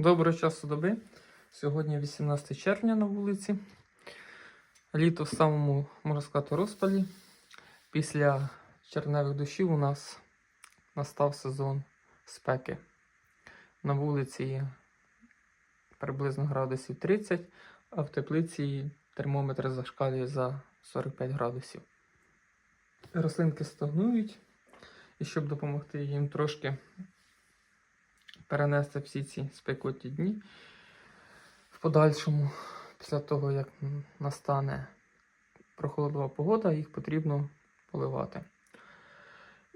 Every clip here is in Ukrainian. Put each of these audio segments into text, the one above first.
Доброго часу доби. Сьогодні 18 червня на вулиці. Літо в самому, можна сказати, розпалі. Після червневих дощів у нас настав сезон спеки. На вулиці приблизно градусів 30, а в теплиці термометр зашкалює за 45 градусів. Рослинки стогнують, і щоб допомогти їм трошки перенести всі ці спекотні дні в подальшому, після того, як настане прохолодова погода, їх потрібно поливати.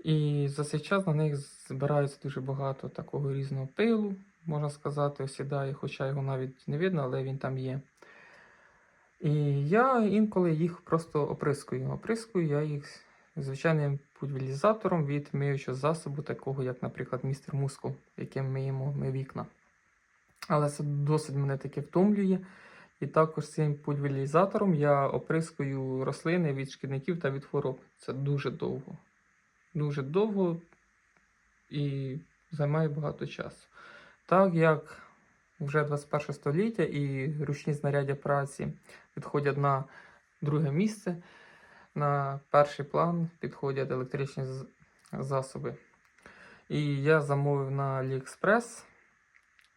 І за цей час на них збирається дуже багато такого різного пилу, можна сказати, осідає, хоча його навіть не видно, але він там є. І я інколи їх просто оприскую. Оприскую я їх звичайним пульверізатором від миючого засобу, такого як, наприклад, містер Мускул, яким миємо ми вікна. Але це досить мене таки втомлює. І також цим пульверізатором я оприскую рослини від шкідників та від хвороб. Це дуже довго. Дуже довго і займає багато часу. Так як вже 21 століття і ручні знаряддя праці відходять на друге місце, на перший план підходять електричні засоби. І я замовив на AliExpress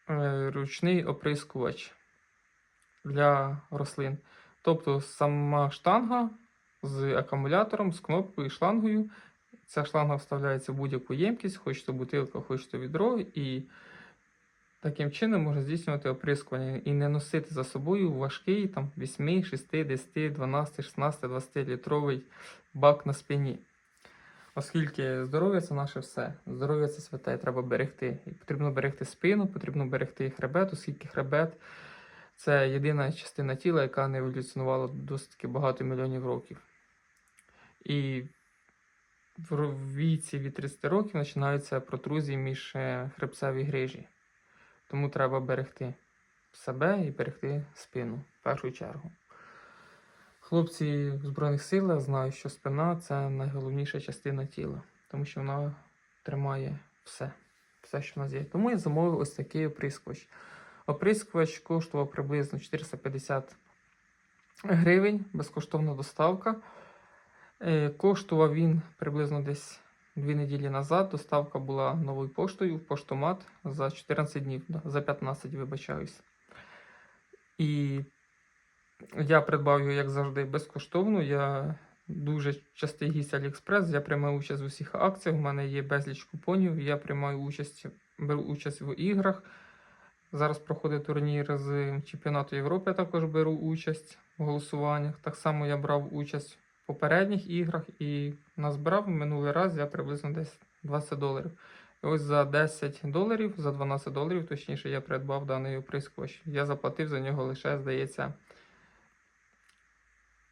е, ручний оприскувач для рослин. Тобто сама штанга з акумулятором, з кнопкою і шлангою. Ця шланга вставляється в будь-яку ємкість, хоч то бутилка, хоч то відро, і таким чином можна здійснювати оприскування і не носити за собою важкий там 8, 6, 10, 12, 16, 20 літровий бак на спині. Оскільки здоров'я це наше все. Здоров'я це святе, і треба берегти. І потрібно берегти спину, потрібно берегти хребет, оскільки хребет це єдина частина тіла, яка не еволюціонувала досить багато мільйонів років. І в віці від 30 років починаються протрузії між е, хребцеві грижі. Тому треба берегти себе і берегти спину в першу чергу. Хлопці в Збройних силах знають, що спина це найголовніша частина тіла, тому що вона тримає все, все, що в нас є. Тому я замовив ось такий оприскувач. Оприскувач коштував приблизно 450 гривень, безкоштовна доставка. Е, Коштував він приблизно десь дві неділі назад. Доставка була новою поштою в поштомат за 14 днів, за 15, вибачаюсь. І я придбав його, як завжди, безкоштовно. Я дуже частий гість Аліекспрес. Я приймаю участь в усіх акціях. У мене є безліч купонів. Я приймаю участь, беру участь в іграх. Зараз проходить турнір з чемпіонату Європи. Я також беру участь в голосуваннях. Так само я брав участь попередніх іграх і назбирав минулий раз я приблизно десь 20 доларів. І ось за 10 доларів, за 12 доларів, точніше, я придбав даний оприскувач. Я заплатив за нього лише, здається,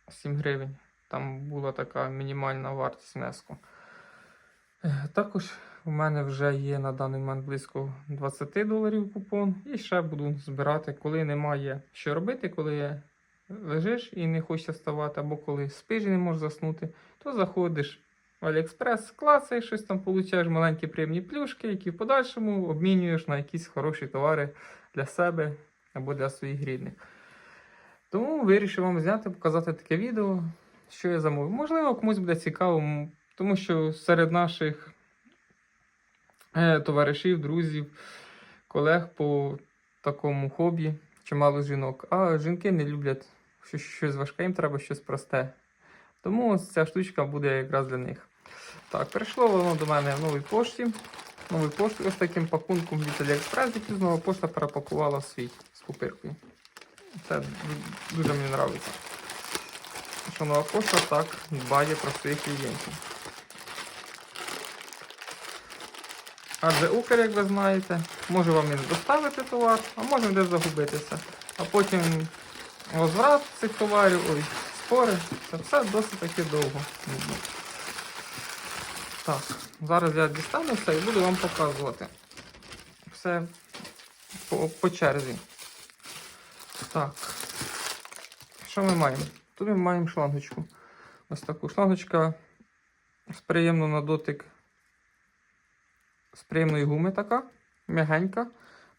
7 гривень. Там була така мінімальна вартість внеску. Також у мене вже є на даний момент близько 20 доларів купон. І ще буду збирати, коли немає що робити, коли лежиш і не хочеться вставати, або коли спиш і не можеш заснути, то заходиш в Аліекспрес, клацаєш щось там, получаєш маленькі приємні плюшки, які в подальшому обмінюєш на якісь хороші товари для себе або для своїх рідних. Тому вирішив вам зняти, показати таке відео, що я замовив. Можливо, комусь буде цікаво, тому що серед наших е, товаришів, друзів, колег по такому хобі чимало жінок. А жінки не люблять щось, щось важке, їм треба щось просте. Тому ця штучка буде якраз для них. Так, прийшло воно до мене в новій пошті. Новий пошті ось таким пакунком від AliExpress, який нова пошта перепакувала свій з пупиркою. Це дуже мені подобається. Що нова пошта так дбає про своїх клієнтів. Адже Укр, як ви знаєте, може вам і не доставити товар, а може десь загубитися. А потім возврат цих товарів, ой, спори. Це все досить таки довго. Так, зараз я дістану все і буду вам показувати. Все по, по черзі. Так. Що ми маємо? Тут ми маємо шлангочку. Ось таку шлангочка з приємно на дотик з приємної гуми така, м'ягенька.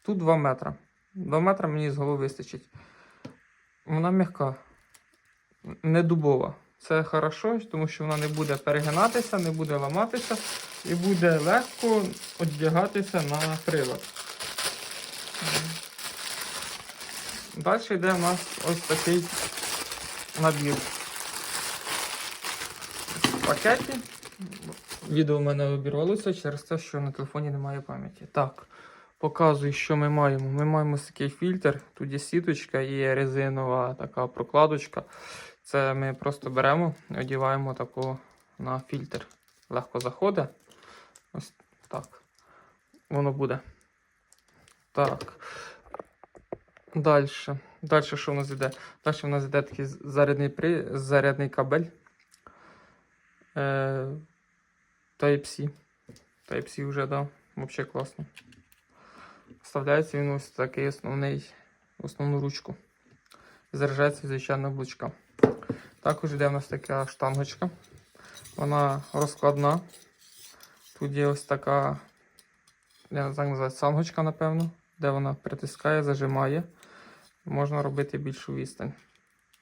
Тут 2 метра. 2 метри мені з голови вистачить. Вона м'яка, не дубова. Це хорошо, тому що вона не буде перегинатися, не буде ламатися і буде легко одягатися на прилад. Далі йде у нас ось такий набір. В пакеті. Відео в мене обірвалося через те, що на телефоні немає пам'яті. Так, показую, що ми маємо. Ми маємо такий фільтр. Тут є сіточка і резинова така прокладочка. Це ми просто беремо і одіваємо таку на фільтр. Легко заходить. Ось так. Воно буде. Так. Далі. Далі що в нас йде? Далі в нас йде такий зарядний, при... зарядний кабель. Е... Type-C. Type-C вже дав. Взагалі класно. Вставляється він ось такий основний, основну ручку. Заряджається звичайно блочка. Також йде в нас така штангочка. Вона розкладна. Тут є ось така, я не знаю, називається, сангочка, напевно, де вона притискає, зажимає. Можна робити більшу відстань.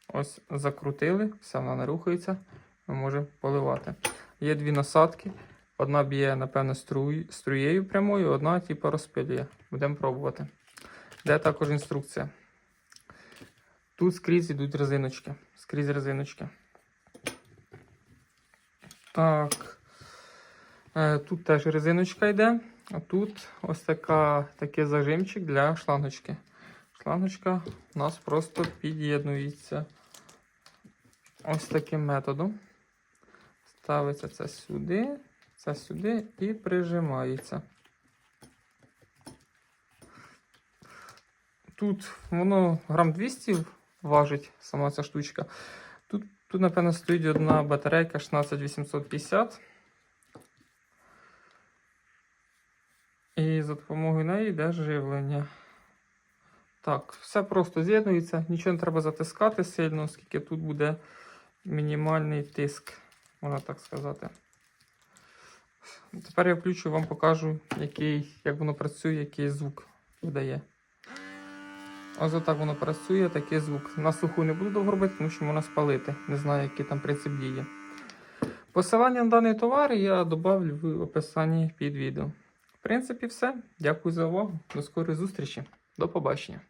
Ось закрутили, все вона не рухається, ми можемо поливати. Є дві насадки. Одна б'є, напевно, струй, струєю прямою, одна типу розпилює. Будемо пробувати. Де також інструкція. Тут скрізь йдуть резиночки. Скрізь резиночки. Так. Е, Тут теж резиночка йде. А тут ось така, такий зажимчик для шлангочки. Шлангочка у нас просто під'єднується ось таким методом. Ставиться це сюди, це сюди і прижимається. Тут воно грам 200 важить сама ця штучка. Тут, тут напевно, стоїть одна батарейка 16850. І за допомогою неї йде живлення. Так, все просто з'єднується, нічого не треба затискати сильно, оскільки тут буде мінімальний тиск, можна так сказати. Тепер я включу вам покажу, який, як воно працює, який звук видає. Ось отак воно працює, такий звук. На суху не буду довго робити, тому що можна спалити. Не знаю, який там принцип дії. Посилання на даний товар я додав в описанні під відео. В принципі, все. Дякую за увагу. До скорої зустрічі. До побачення.